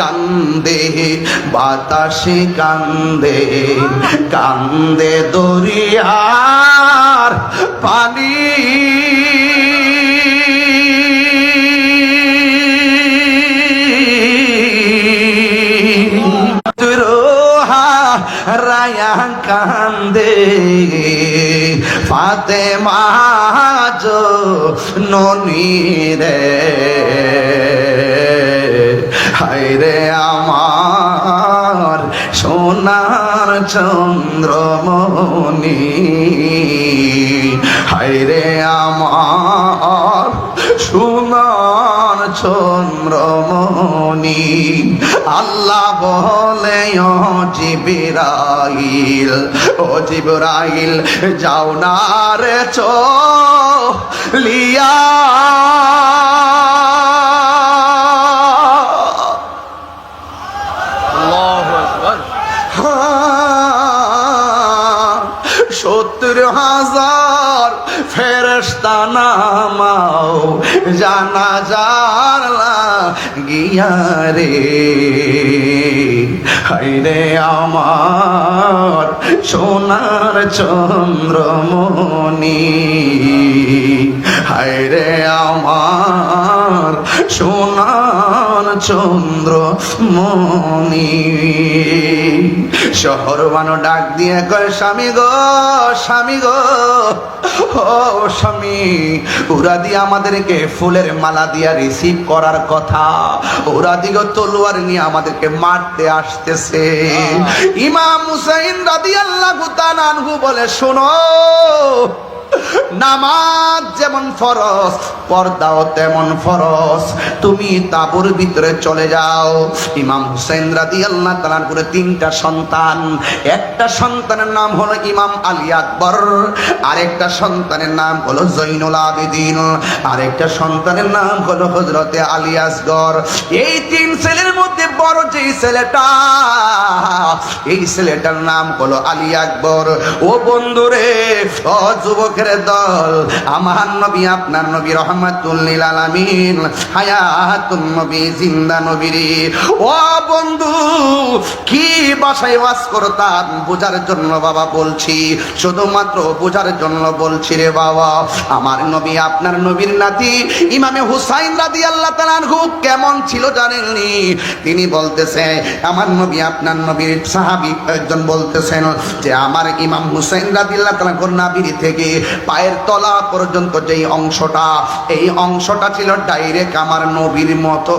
কান্দে বাতাসে কান্দে কান্দে দরিয়ার পানি। রায়া কান্দে ফাতে মাজ ননি রে হায়রে আমার সোনার চন্দ্রমণি হায়রে আমার সোনার চন্দ্রমণি আল্লাহ বলে জিবরাইল, ও জিবরাইল, যাও না রে চো সত্তর হাজার ফেরস্তা নামাও জানা জানা গিয়া রে। হাইরে আমার সোনার চন্দ্রমণি। সোনার চন্দ্রমণি শহর বানো ডাক দিয়ে কয় স্বামী গো স্বামী গো ও স্বামী ওরা দিয়ে আমাদেরকে ফুলের মালা দিয়া রিসিভ করার কথা। ওরা দিকে তলোয়ার নিয়ে আমাদেরকে মারতে আসতেছে। ইমাম হুসাইন রাদিয়াল্লাহু তাআলা আনহু বলে শোনো নামাজ যেমন ফরজ পর্দাও তেমন ফরস। তুমি তাবুর ভিতরে চলে যাও। ইমাম হুসেন রাদি আল্লাহ তালার করে তিনটা সন্তান। একটা সন্তানের নাম হলো ইমাম আলী আকবর, আরেকটা সন্তানের নাম হলো জৈনুল আবেদিন, আরেকটা সন্তানের নাম হলো হজরতে আলী আসগর। এই তিন ছেলের মধ্যে বড় যেই ছেলেটা, এই ছেলেটার নাম হলো আলী আকবর। ও বন্ধুরে, ও যুবকের দল, আমার নবী, আপনার নবী নবী, জিন্দা নবীরে। ও বন্ধু, কি বাসায় বোঝার জন্য বাবা বলছি, শুধুমাত্র বোঝার জন্য বলছি রে বাবা, আমার নবী, আপনার নবীর নাতি ইমামে হুসাইন রাদি আল্লাহ তালানহু কেমন ছিল জানেননি তিনি বলতেছে, আমার নবী, আপনার নবীর সাহাবি একজন বলতেছেন যে, আমার ইমাম হুসাইন রাদিল্লাহ তালানহুর নাবির থেকে পায়ের তলা পর্যন্ত যেই অংশটা এই অংশটা ছিল ডাইরেক্ট আমার নবীর মতো।